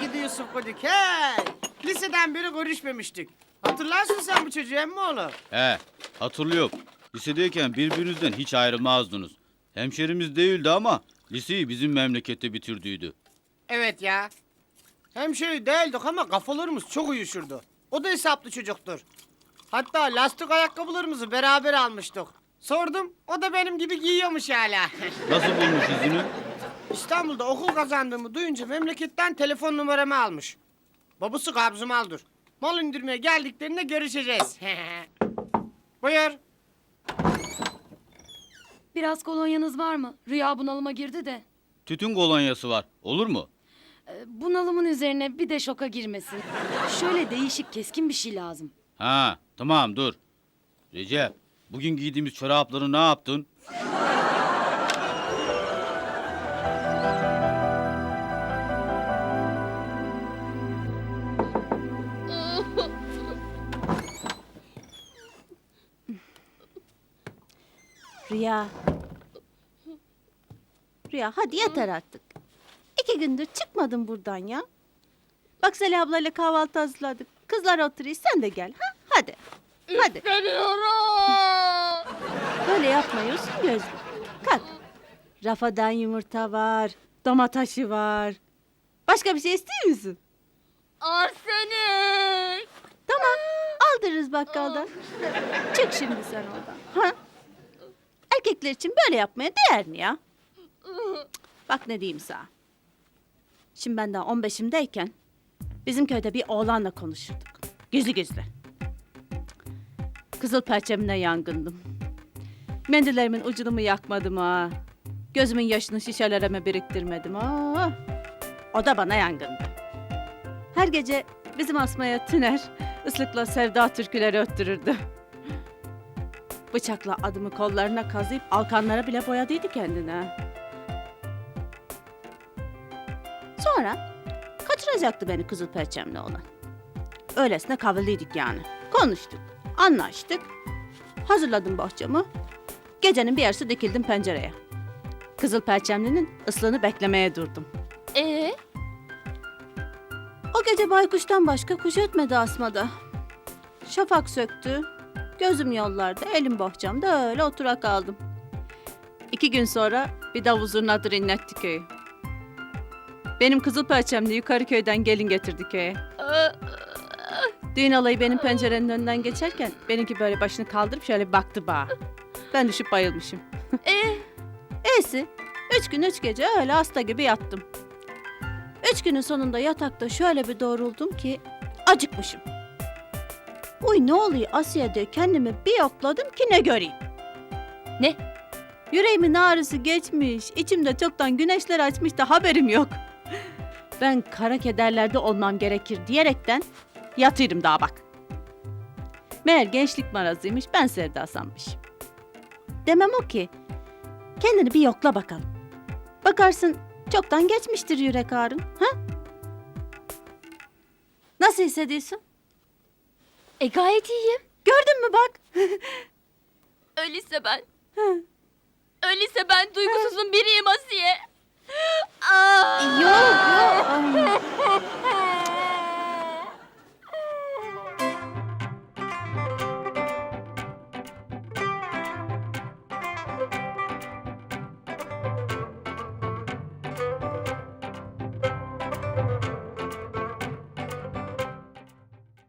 gidi Yusuf Kodik hey. Liseden beri görüşmemiştik. Hatırlarsın sen bu çocuğu emmi oğlu? He, hatırlıyorum. Lisedeyken birbirinizden hiç ayrılmazdınız. Hemşerimiz değildi ama liseyi bizim memlekette bitirdiydi. Evet ya. Hemşeri değildik ama kafalarımız çok uyuşurdu. O da hesaplı çocuktur. Hatta lastik ayakkabılarımızı beraber almıştık. Sordum, o da benim gibi giyiyormuş hala. Nasıl bulmuş izini? İstanbul'da okul kazandığımı duyunca memleketten telefon numaramı almış. Babası kabzımaldır. Mal indirmeye geldiklerinde görüşeceğiz. Buyur. Biraz kolonyanız var mı? Rüya bunalıma girdi de. Tütün kolonyası var. Olur mu? Ee, Bunalımın üzerine bir de şoka girmesin. Şöyle değişik keskin bir şey lazım. Ha, tamam dur. Recep, bugün giydiğimiz çorapları ne yaptın? Rüya. Rüya hadi yeter artık. İki gündür çıkmadın buradan ya. Bak Zeliha ablayla kahvaltı hazırladık. Kızlar oturuyor sen de gel. Ha? Hadi. Hadi. Geliyorum. Böyle yapmıyorsun gözlü. Kalk. Rafadan yumurta var. Domataşı var. Başka bir şey istiyor musun? Arsenik. Tamam. Aldırırız bakkaldan. Çık şimdi sen oradan. Ha? Erkekler için böyle yapmaya değer mi ya? Bak ne diyeyim sana. Şimdi ben daha 15'imdeyken bizim köyde bir oğlanla konuşurduk. Gizli gizli. Kızıl perçemine yangındım. Mendillerimin ucunu mu yakmadım ha? Gözümün yaşını şişelere mi biriktirmedim ha? O da bana yangındı. Her gece bizim asmaya tüner, ıslıkla sevda türküleri öttürürdü. Bıçakla adımı kollarına kazıyıp alkanlara bile boyadıydı kendine. Sonra kaçıracaktı beni kızıl perçemli olan. Öylesine kavalıydık yani. Konuştuk, anlaştık. Hazırladım bahçamı. Gecenin bir yarısı dikildim pencereye. Kızıl perçemlinin ıslığını beklemeye durdum. Ee, O gece baykuştan başka kuş ötmedi asmada. Şafak söktü. Gözüm yollarda, elim bohçamda öyle otura kaldım. İki gün sonra bir davul zurnadır inletti köyü. Benim kızıl perçemli yukarı köyden gelin getirdi köye. Düğün alayı benim pencerenin önünden geçerken benimki böyle başını kaldırıp şöyle baktı bana. Ben düşüp bayılmışım. e, E'si üç gün üç gece öyle hasta gibi yattım. Üç günün sonunda yatakta şöyle bir doğruldum ki acıkmışım. Uy ne oluyor Asiye diye kendimi bir yokladım ki ne göreyim. Ne? Yüreğimin ağrısı geçmiş, içimde çoktan güneşler açmış da haberim yok. Ben kara kederlerde olmam gerekir diyerekten yatırım daha bak. Meğer gençlik marazıymış, ben sevda sanmış. Demem o ki, kendini bir yokla bakalım. Bakarsın çoktan geçmiştir yürek ağrın. Ha? Nasıl hissediyorsun? E gayet iyiyim. Gördün mü bak? Öyleyse ben. Öyleyse ben duygusuzun